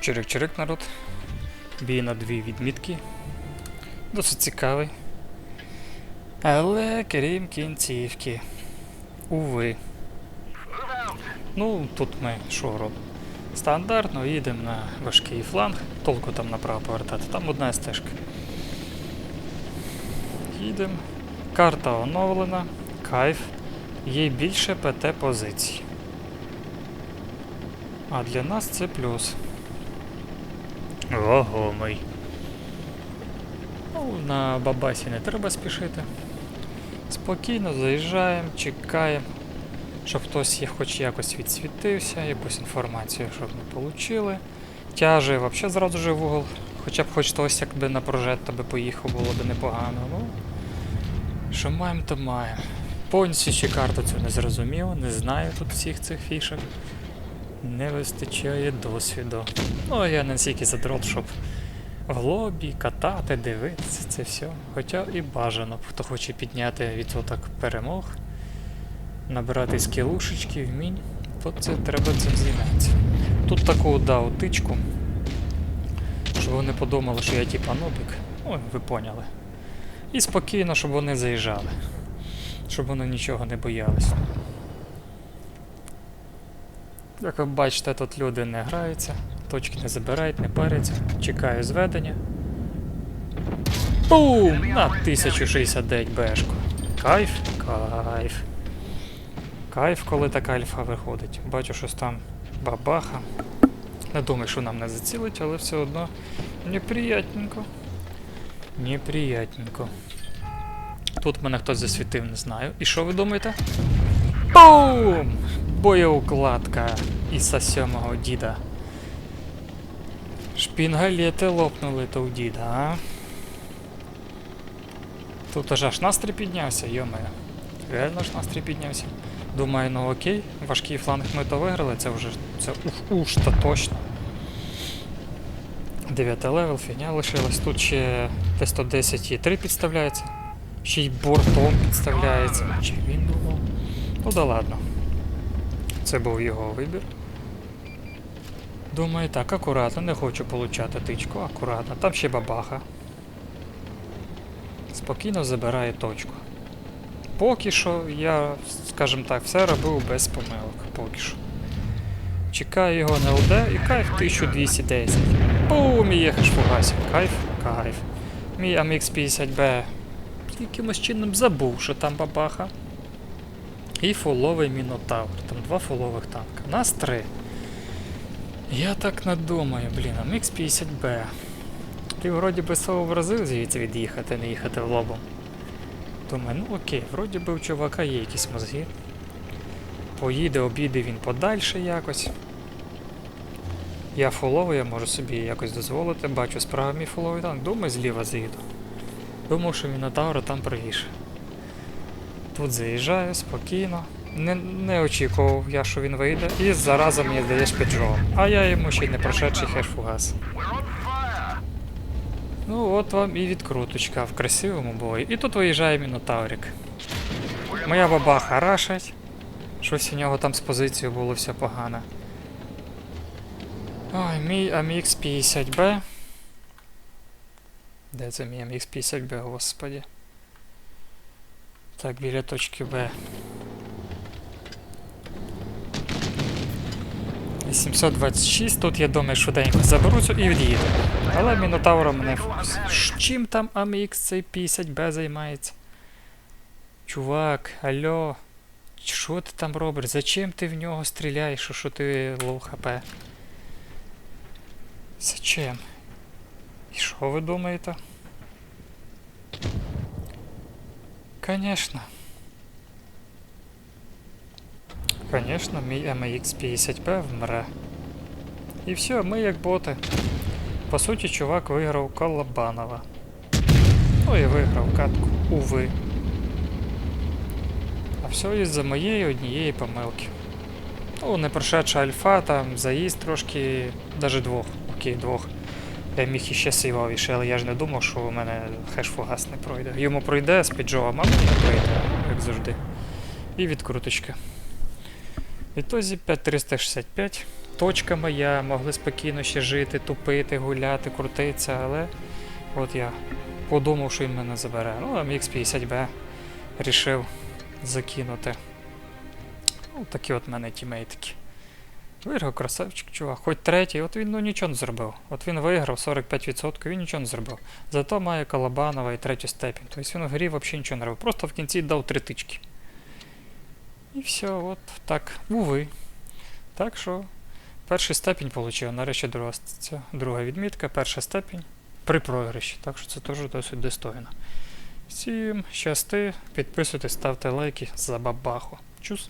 Чирик-чирик, народ. Бій на дві відмітки. Досить цікавий. Але крім кінцівки. Уви. Ну, тут ми що робимо? Стандартно їдемо на важкий фланг, толку там направо повертати, там одна стежка. Їдемо. Карта оновлена, кайф. Є більше ПТ позицій. А для нас це плюс. Вагомий. Ну, на бабасі не треба спішити. Спокійно заїжджаємо, чекаємо, щоб хтось хоч якось відсвітився, якусь інформацію, щоб ми отримали. Тяже взагалі зразу же в угол. Хоча б хоч хтось якби на прожетто би поїхав, було б непогано. Ну, що маємо, то маємо. Повністю ще карту цю не зрозумів, не знаю тут всіх цих фішок. Не вистачає досвіду. Ну, я не стільки задрот, щоб в лобі, катати, дивитися це все. Хоча і бажано, хто хоче підняти відсоток перемог, набирати скілушечки, вмінь, то це треба цим займатися. Тут таку дав тичку, щоб вони подумали, що я типа нобік. Ой, ви поняли. І спокійно, щоб вони заїжджали. Щоб вони нічого не боялися. Як ви бачите, тут люди не граються, точки не забирають, не паряться. Чекаю зведення. Бум! На 1069 бешку. Кайф, кайф. Кайф, коли така альфа виходить. Бачу, щось там бабаха. Не думаю, що нам не зацілить, але все одно неприятненько. Неприятненько. Тут мене хтось засвітив, не знаю. І що ви думаєте? Бум! Боєукладка Іса сьомого діда. Шпінгалети лопнули то у діда, а? Тут аж аж настрій піднявся, йомаю. Реально ж настрій піднявся. Думаю, ну окей, важкий фланг ми то виграли, це вже це уж, уж то точно. 9 левел, фігня лишилась. Тут ще Т-110 і 3 підставляється. Ще й бортом підставляється. Чи він думав? Ну да ладно. Це був його вибір. Думаю, так, акуратно, не хочу получати тичку, акуратно. Там ще бабаха. Спокійно забирає точку. Поки що я, скажімо так, все робив без помилок. Поки що. Чекаю його на ЛД і кайф 1210. Бум, і їхаш фугасів. Кайф, кайф. Мій AMX-50B якимось чином забув, що там бабаха. І фуловий Мінотавр. Там два фулових танка. Нас три. Я так не думаю, блін, а Мікс 50Б. Ти вроді би сообразив звідси від'їхати, не їхати в лобом. Думаю, ну окей, вроді би у чувака є якісь мозги. Поїде, обійде він подальше якось. Я фуловий, я можу собі якось дозволити, бачу справа мій фуловий танк, думаю, зліва заїду. Думав, що Мінотавра там правіше. Тут заїжджаю спокійно. Не, не очікував я, що він вийде. І зараза мені даєш піджов. А я йому ще й не прошедший хеш-фугас. Ну от вам і відкруточка в красивому бої. І тут виїжджає Мінотаврик. Моя бабаха рашить. Щось у нього там з позицією було все погано. Ой, мій AMX 50B. Де це мій AMX 50B, господі? Так, біля точки Б. 826, тут я думаю, швиденько заберу цю і від'їду. Але Мінотавра мене фокус. Чим там AMX цей 50B займається? Чувак, алло. Що ти там робиш? Зачем ти в нього стріляєш, що, що ти лоу хп? Зачем? І що ви думаєте? Конечно. Конечно, мій MX 50P вмре. І все, ми як боти. По суті, чувак виграв Колобанова. Ну і виграв катку, уви. А все із-за моєї однієї помилки. Ну, не прошедша альфа, там заїзд трошки, навіть двох. Окей, двох. Я міг іще сейвовіше, але я ж не думав, що у мене хеш-фугас не пройде. Йому пройде з піджовом, а мені не пройде, як завжди. І відкруточка. В ітозі 5365. точка моя, могли спокійно ще жити, тупити, гуляти, крутитися, але от я подумав, що він мене забере. Ну, а MX50B рішив закинути. Ну, такі от мене тімейтики. Виграв красавчик, чувак. Хоч третій, от він ну нічого не зробив. От він виграв 45%, він нічого не зробив. Зато має Калабанова і третю степінь. Тобто він в грі взагалі нічого не робив. Просто в кінці дав три тички. І все, от так. Уви. Так що перший степінь отримав. Нарешті друга, ця друга відмітка, перша степінь при програші. Так що це теж досить достойно. Всім щасти, підписуйтесь, ставте лайки за бабаху. Чус!